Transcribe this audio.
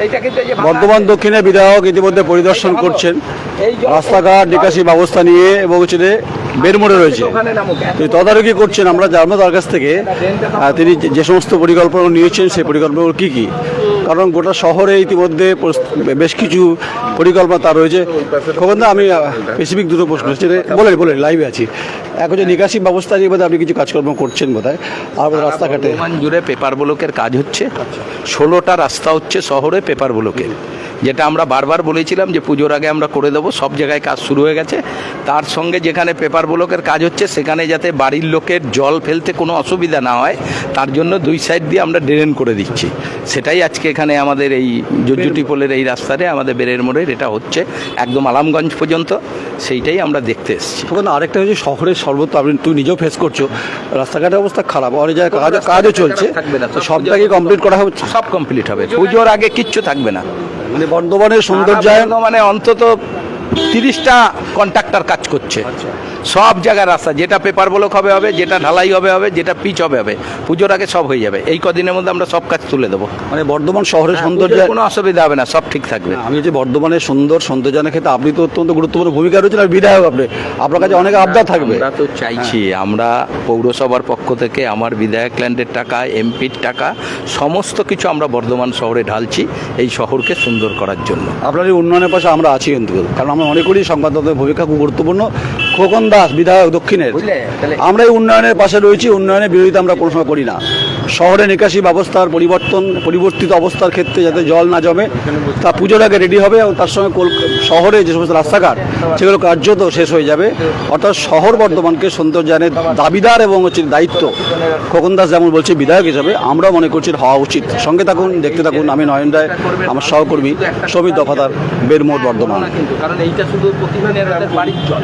এইটা কিন্তু এই যে বর্ধমান দক্ষিণে বিধায়ক ইতিমধ্যে পরিদর্শন করছেন। রাস্তাঘাট নিকাশি ব্যবস্থা নিয়ে এবং হচ্ছে বের বেরমোড়ে রয়েছে। তিনি তদারকি করছেন আমরা জানব তার কাছ থেকে তিনি যে- যে সমস্ত পরিকল্পনা নিয়েছেন সেই পরিকল্পনাগুলো কি কী? কারণ গোটা শহরে ইতিমধ্যে বেশ কিছু পরিকল্পনা রয়েছে। খোকন আমি স্পেসিফিক দুটো প্রশ্ন করছি। বলে বলেন লাইভে আছি। এখন হচ্ছে নিকাশি ব্যবস্থা নিয়ে বোধহয় আপনি কিছু কাজকর্ম করছেন বোধ হয় আর রাস্তাঘাটে। জুড়ে পেপার ব্লকের কাজ হচ্ছে, ষোলোটা রাস্তা হচ্ছে শহরে পেপার ব্লকের যেটা আমরা বারবার বলেছিলাম যে পুজোর আগে আমরা করে দেবো সব জায়গায় কাজ শুরু হয়ে গেছে। তার সঙ্গে যেখানে পেপার ব্লকের কাজ হচ্ছে সেখানে যাতে বাড়ির লোকের জল ফেলতে কোনো অসুবিধা না হয় তার জন্য দুই সাইড দিয়ে আমরা ড্রেন করে দিচ্ছি। সেটাই আজকে এখানে আমাদের এই জজ্জুটি পোলের এই রাস্তাতে আমাদের বেরের মোড়ের এটা হচ্ছে একদম আলামগঞ্জ পর্যন্ত। সেইটাই আমরা দেখতে এসেছি। তখন আরেকটা হচ্ছে শহরের সর্বত্র আপনি তুই নিজেও ফেস করছ রাস্তাঘাটের অবস্থা খারাপ অনেক জায়গায় কাজ কাজও চলছে। থাকবে না, তো সব সবটাকে কমপ্লিট করা হচ্ছে। সব কমপ্লিট হবে। পুজোর আগে কিচ্ছু থাকবে না। মানে বর্ধমানের সৌন্দর্যায়ন মানে অন্তত তিরিশটা কন্ট্রাক্টর কাজ করছে। সব জায়গার রাস্তা যেটা পেপার ব্লক হবে হবে যেটা ঢালাই হবে হবে যেটা পিচ হবে হবে পুজোর আগে সব হয়ে যাবে। এই কদিনের মধ্যে আমরা সব কাজ তুলে দেবো। মানে বর্ধমান শহরের সৌন্দর্য কোনো অসুবিধা হবে না সব ঠিক থাকবে। আমি যে বর্ধমানের সুন্দর সৌন্দর্যায়নের ক্ষেত্রে আপনি তো অত্যন্ত গুরুত্বপূর্ণ ভূমিকা রয়েছেন আর বিধায়ক আপনি। আপনার কাছে অনেক আবদার থাকবে। আমরা তো চাইছি আমরা পৌরসভার পক্ষ থেকে আমার বিধায়ক ল্যান্ডের টাকা এমপির টাকা সমস্ত কিছু আমরা বর্ধমান শহরে ঢালছি এই শহরকে সুন্দর করার জন্য। আপনার এই উন্নয়নের পাশে আমরা আছি কিন্তু কারণ আমরা মনে করি সংবাদদাতার ভূমিকা খুব গুরুত্বপূর্ণ। খোকন দাস বিধায়ক দক্ষিণের। আমরা এই উন্নয়নের পাশে রয়েছি উন্নয়নের বিরোধিতা আমরা কোনো সময় করি না। শহরে নিকাশি ব্যবস্থার পরিবর্তন, পরিবর্তিত অবস্থার ক্ষেত্রে যাতে জল না জমে, তা পুজোর আগে রেডি হবে এবং তার সঙ্গে শহরে যে সমস্ত রাস্তাঘাট, সেগুলো কার্যত শেষ হয়ে যাবে। অর্থাৎ শহর বর্ধমানকে সৌন্দর্যায়নের দাবিদার এবং হচ্ছে দায়িত্ব খোকন দাস যেমন বলছে, বিধায়ক হিসাবে আমরা মনে করছি হওয়া উচিত। সঙ্গে থাকুন, দেখতে থাকুন, আমি নয়ন রায়, আমার সহকর্মী সমিত দফাদার, বেরমোড় বর্ধমান। কারণ এইটা শুধু বাড়ির জল।